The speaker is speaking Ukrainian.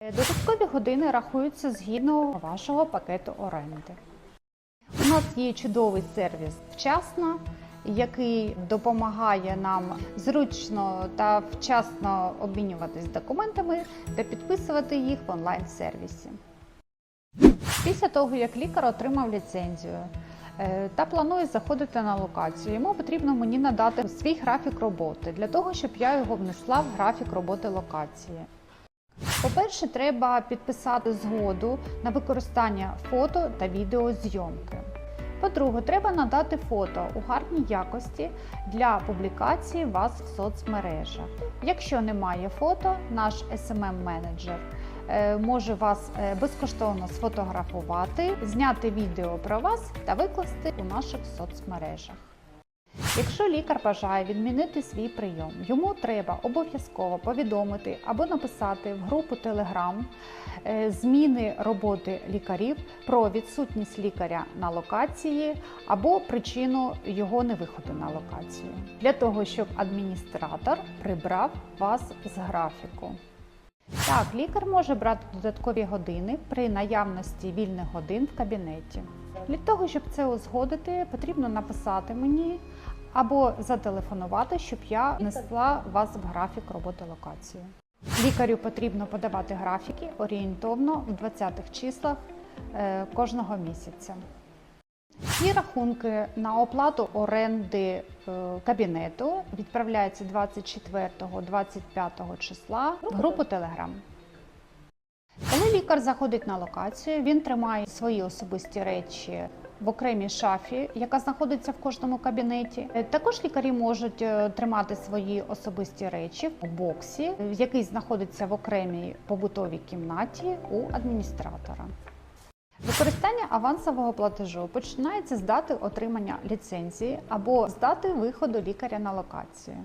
Додаткові години рахуються згідно вашого пакету оренди. У нас є чудовий сервіс вчасно, який допомагає нам зручно та вчасно обмінюватись документами та підписувати їх в онлайн-сервісі. Після того, як лікар отримав ліцензію е, та планує заходити на локацію, йому потрібно мені надати свій графік роботи для того, щоб я його внесла в графік роботи локації. По-перше, треба підписати згоду на використання фото та відеозйомки. По-друге, треба надати фото у гарній якості для публікації вас в соцмережах. Якщо немає фото, наш smm менеджер може вас е, безкоштовно сфотографувати, зняти відео про вас та викласти у наших соцмережах. Якщо лікар бажає відмінити свій прийом, йому треба обов'язково повідомити або написати в групу Telegram е, зміни роботи лікарів про відсутність лікаря на локації або причину його невиходу на локацію, для того, щоб адміністратор прибрав вас з графіку. Так, лікар може брати додаткові години при наявності вільних годин в кабінеті. Для того, щоб це узгодити, потрібно написати мені або зателефонувати, щоб я внесла вас в графік роботи локації. Лікарю потрібно подавати графіки орієнтовно в 20-х числах е, кожного місяця. Всі рахунки на оплату оренди е, кабінету відправляються 24-25 числа в групу Telegram. Коли лікар заходить на локацію, він тримає свої особисті речі в окремій шафі, яка знаходиться в кожному кабінеті. Е, Також лікарі можуть е, тримати свої особисті речі в боксі, який знаходиться в окремій побутовій кімнаті у адміністратора. Використання авансового платежу починається з дати отримання ліцензії або з дати виходу лікаря на локацію.